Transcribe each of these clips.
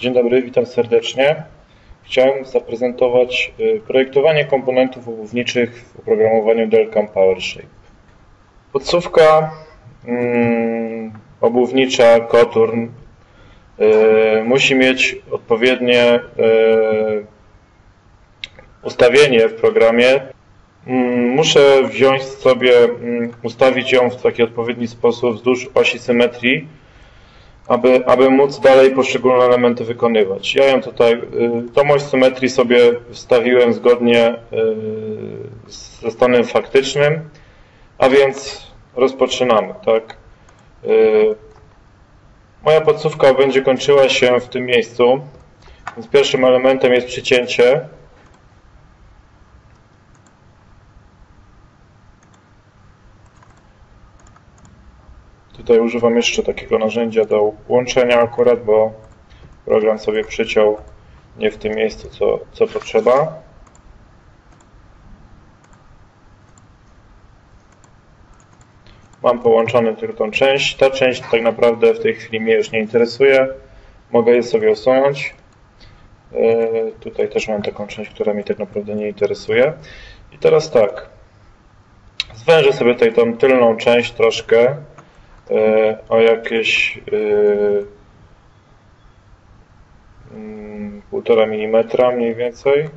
Dzień dobry, witam serdecznie. Chciałem zaprezentować y, projektowanie komponentów obuwniczych w oprogramowaniu Delcam PowerShape. Podsówka mm, obuwnicza Koturn y, musi mieć odpowiednie y, ustawienie w programie. Mm, muszę wziąć sobie, mm, ustawić ją w taki odpowiedni sposób wzdłuż osi symetrii, aby, aby móc dalej poszczególne elementy wykonywać. Ja ją tutaj, y, tą oś symetrii sobie wstawiłem zgodnie y, ze stanem faktycznym, a więc rozpoczynamy, tak. Y, moja podsówka będzie kończyła się w tym miejscu, więc pierwszym elementem jest przycięcie. Tutaj używam jeszcze takiego narzędzia do łączenia akurat, bo program sobie przyciął nie w tym miejscu, co, co potrzeba. Mam połączony tylko tą część. Ta część tak naprawdę w tej chwili mnie już nie interesuje. Mogę je sobie usunąć. Yy, tutaj też mam taką część, która mi tak naprawdę nie interesuje. I teraz tak. Zwężę sobie tutaj tą tylną część troszkę E, o jakieś e, mm, półtora milimetra mniej więcej.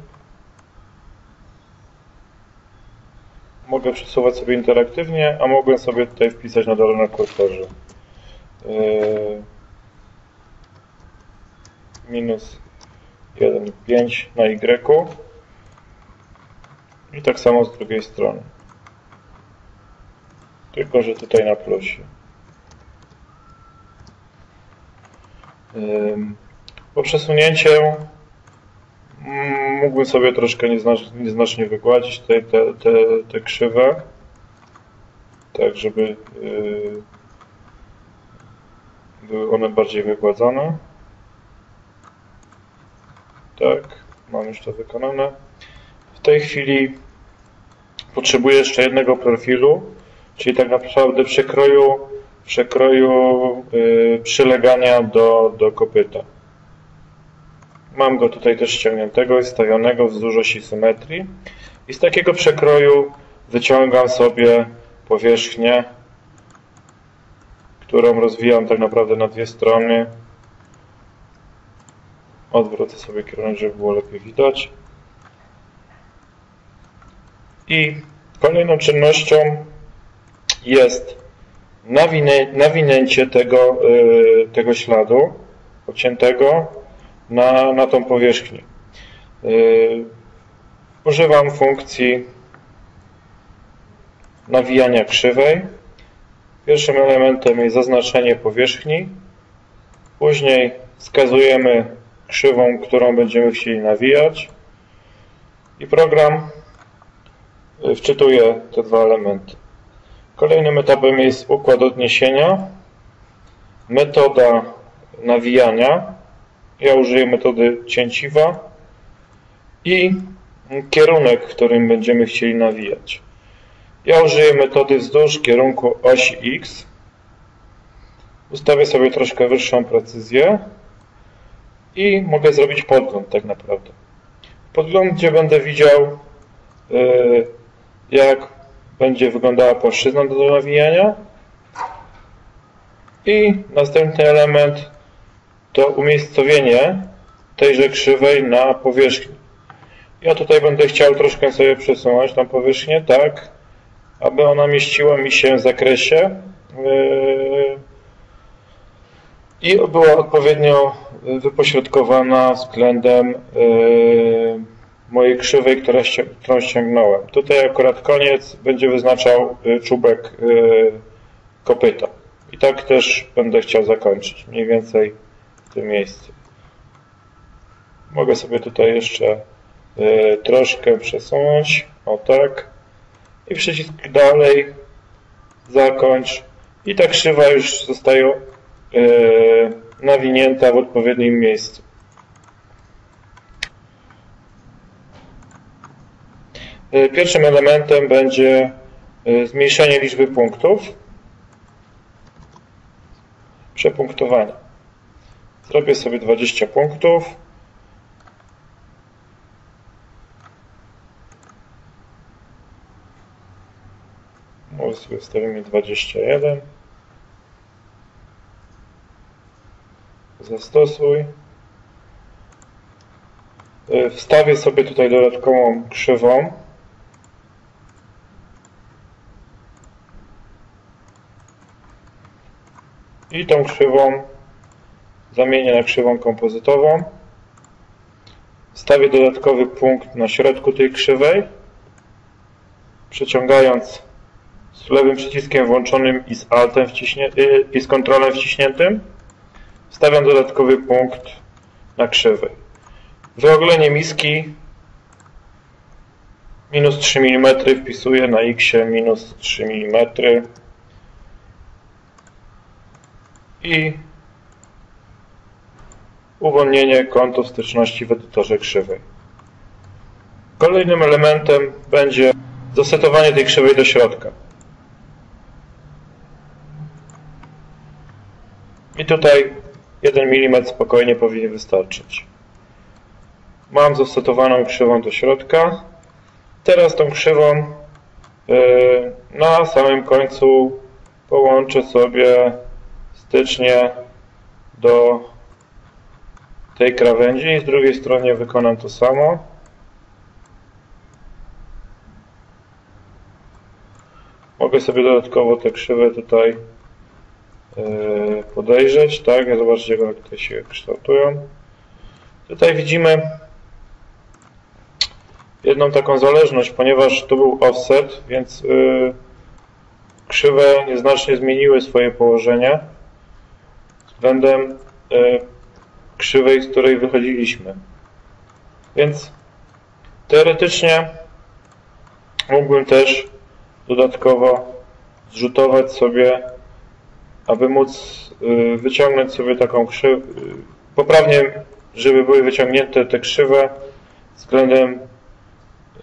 Mogę przesuwać sobie interaktywnie, a mogłem sobie tutaj wpisać na dole na kursorze. E, minus 1,5 na Y. I tak samo z drugiej strony. Tylko, że tutaj na plusie. Po przesunięciu mm, mógłbym sobie troszkę nieznacznie wygładzić tutaj te, te, te krzywe, tak żeby y, były one bardziej wygładzone. Tak, mam już to wykonane. W tej chwili potrzebuję jeszcze jednego profilu, czyli tak naprawdę przekroju przekroju y, przylegania do, do kopyta. Mam go tutaj też ściągniętego i stawionego wzdłuż osi symetrii. I z takiego przekroju wyciągam sobie powierzchnię, którą rozwijam tak naprawdę na dwie strony. Odwrócę sobie kierunek, żeby było lepiej widać. I kolejną czynnością jest nawinę, nawinięcie tego, y, tego śladu pociętego na, na tą powierzchnię. Y, używam funkcji nawijania krzywej. Pierwszym elementem jest zaznaczenie powierzchni. Później wskazujemy krzywą, którą będziemy chcieli nawijać. I program wczytuje te dwa elementy. Kolejnym etapem jest układ odniesienia, metoda nawijania. Ja użyję metody cięciwa i kierunek, którym będziemy chcieli nawijać. Ja użyję metody wzdłuż kierunku osi X. Ustawię sobie troszkę wyższą precyzję i mogę zrobić podgląd tak naprawdę. W podglądzie będę widział, y, jak będzie wyglądała płaszczyzna do nawijania. I następny element to umiejscowienie tejże krzywej na powierzchni. Ja tutaj będę chciał troszkę sobie przesunąć tą powierzchnię, tak, aby ona mieściła mi się w zakresie yy, i była odpowiednio wypośrodkowana względem yy, mojej krzywej, którą ściągnąłem. Tutaj akurat koniec będzie wyznaczał y, czubek y, kopyta. I tak też będę chciał zakończyć, mniej więcej w tym miejscu. Mogę sobie tutaj jeszcze y, troszkę przesunąć, o tak. I przycisk dalej, zakończ. I ta krzywa już zostaje nawinięta w odpowiednim miejscu. Pierwszym elementem będzie e, zmniejszenie liczby punktów, przepunktowanie. Zrobię sobie 20 punktów. Może sobie wstawimy 21. Zastosuj. Y, Wstawię sobie tutaj dodatkową krzywą. I tą krzywą zamienię na krzywą kompozytową. Stawię dodatkowy punkt na środku tej krzywej, przeciągając z lewym przyciskiem włączonym i z altem y, i z kontrolem wciśniętym. Stawiam dodatkowy punkt na krzywej. Wyogolenie miski minus 3 mm wpisuję na x minus 3 mm i uwolnienie kątów styczności w edytorze krzywej. Kolejnym elementem będzie zasetowanie tej krzywej do środka. I tutaj 1 mm spokojnie powinien wystarczyć. Mam zasetowaną krzywą do środka. Teraz tą krzywą yy, na samym końcu połączę sobie stycznie do tej krawędzi i z drugiej strony wykonam to samo. Mogę sobie dodatkowo te krzywe tutaj yy, podejrzeć, tak, zobaczcie jak tutaj się kształtują. Tutaj widzimy jedną taką zależność, ponieważ tu był offset, więc yy, krzywe nieznacznie zmieniły swoje położenie względem yy, krzywej, z której wychodziliśmy. Więc teoretycznie mógłbym też dodatkowo zrzutować sobie, aby móc yy, wyciągnąć sobie taką krzywę, poprawnie, żeby były wyciągnięte te krzywe względem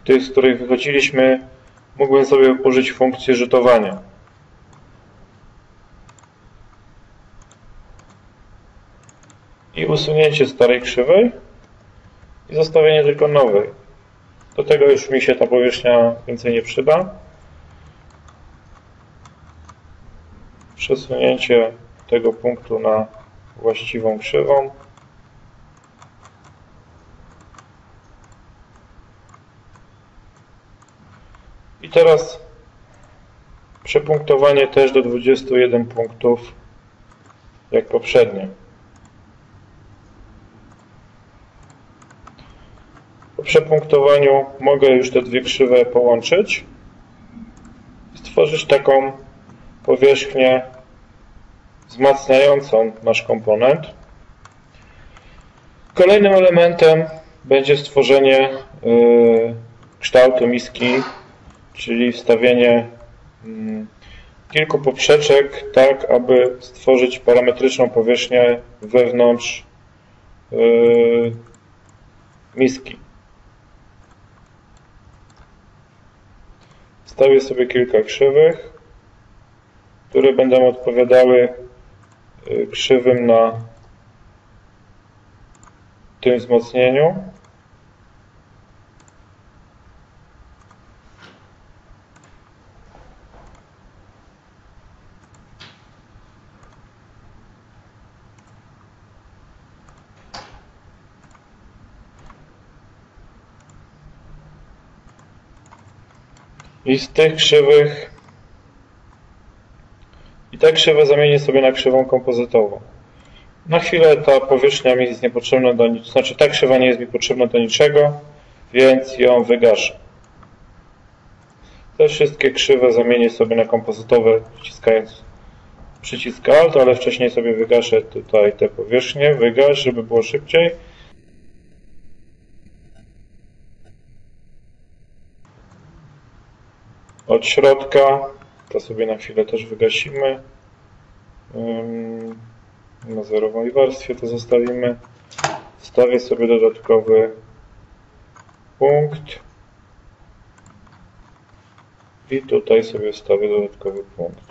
tych, z których wychodziliśmy, mógłbym sobie użyć funkcji rzutowania. I usunięcie starej krzywej i zostawienie tylko nowej. Do tego już mi się ta powierzchnia więcej nie przyda. Przesunięcie tego punktu na właściwą krzywą. I teraz przepunktowanie też do 21 punktów jak poprzednio. Po przepunktowaniu mogę już te dwie krzywe połączyć i stworzyć taką powierzchnię wzmacniającą nasz komponent. Kolejnym elementem będzie stworzenie yy, kształtu miski czyli wstawienie mm, kilku poprzeczek, tak aby stworzyć parametryczną powierzchnię wewnątrz yy, miski. Wstawię sobie kilka krzywych, które będą odpowiadały yy, krzywym na tym wzmocnieniu. I z tych krzywych i te krzywe zamienię sobie na krzywą kompozytową. Na chwilę ta powierzchnia mi jest niepotrzebna do niczego, znaczy ta krzywa nie jest mi potrzebna do niczego, więc ją wygaszę. Te wszystkie krzywe zamienię sobie na kompozytowe wciskając przycisk Alt, ale wcześniej sobie wygaszę tutaj te powierzchnie, wygasz, żeby było szybciej. Od środka. To sobie na chwilę też wygasimy. Na zerowej warstwie to zostawimy. Wstawię sobie dodatkowy punkt. I tutaj sobie wstawię dodatkowy punkt.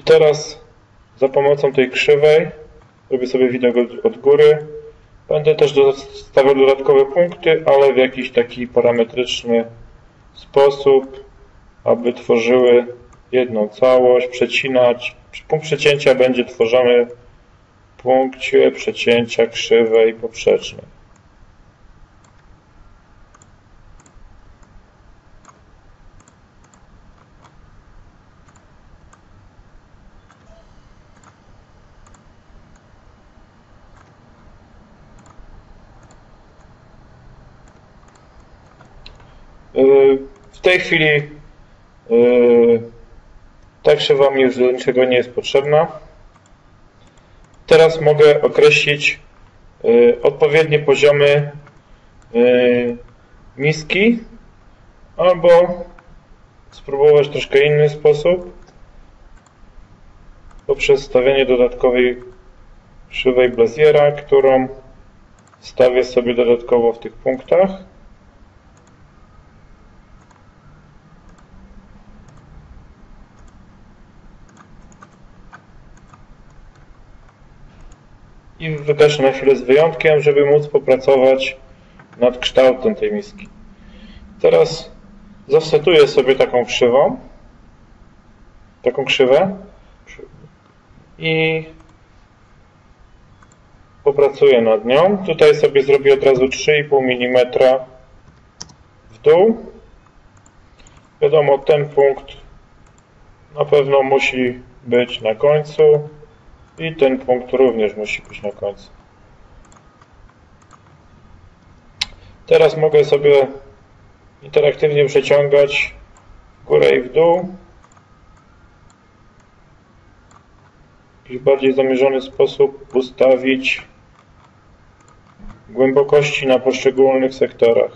I teraz za pomocą tej krzywej robię sobie widok od, od góry. Będę też stawiał dodatkowe punkty, ale w jakiś taki parametryczny sposób, aby tworzyły jedną całość, przecinać. Punkt przecięcia będzie tworzony w punkcie przecięcia krzywej poprzecznej. W tej chwili yy, ta krzywa mi już do niczego nie jest potrzebna. Teraz mogę określić yy, odpowiednie poziomy miski albo spróbować troszkę inny sposób poprzez stawianie dodatkowej krzywej Blaziera, którą stawię sobie dodatkowo w tych punktach. I wygaszę na chwilę z wyjątkiem, żeby móc popracować nad kształtem tej miski. Teraz zafsetuję sobie taką krzywą, taką krzywę i popracuję nad nią. Tutaj sobie zrobię od razu 3,5 mm w dół. Wiadomo, ten punkt na pewno musi być na końcu. I ten punkt również musi być na końcu. Teraz mogę sobie interaktywnie przeciągać w górę i w dół. W jakiś bardziej zamierzony sposób ustawić głębokości na poszczególnych sektorach.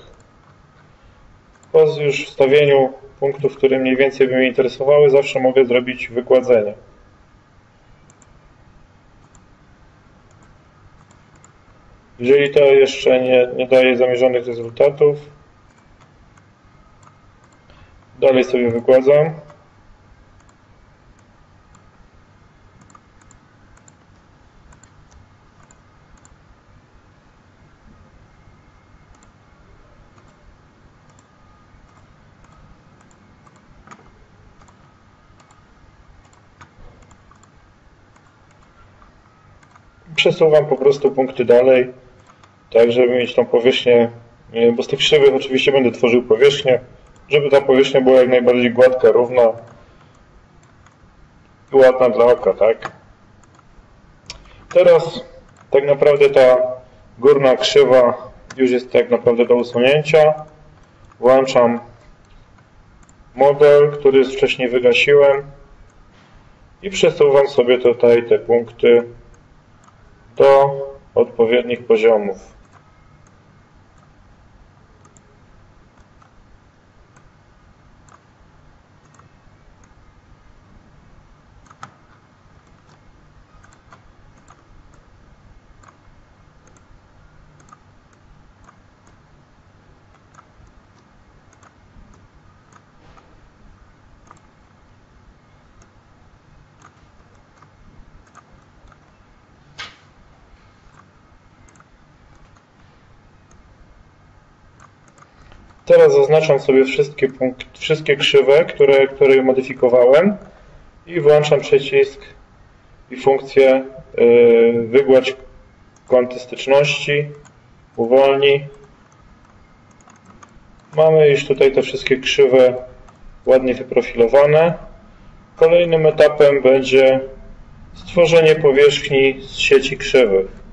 Po już wstawieniu punktów, które mniej więcej by mnie interesowały, zawsze mogę zrobić wykładzenie. Jeżeli to jeszcze nie, nie daje zamierzonych rezultatów, dalej sobie wykładam. Przesuwam po prostu punkty dalej tak, żeby mieć tą powierzchnię, bo z tych krzywych oczywiście będę tworzył powierzchnię, żeby ta powierzchnia była jak najbardziej gładka, równa i ładna dla oka, tak? Teraz tak naprawdę ta górna krzywa już jest tak naprawdę do usunięcia. Włączam model, który wcześniej wygasiłem i przesuwam sobie tutaj te punkty do odpowiednich poziomów. Teraz zaznaczam sobie wszystkie, punkty, wszystkie krzywe, które, które modyfikowałem i włączam przycisk i funkcję yy, wygładź kąty styczności, uwolni. Mamy już tutaj te wszystkie krzywe ładnie wyprofilowane. Kolejnym etapem będzie stworzenie powierzchni z sieci krzywych.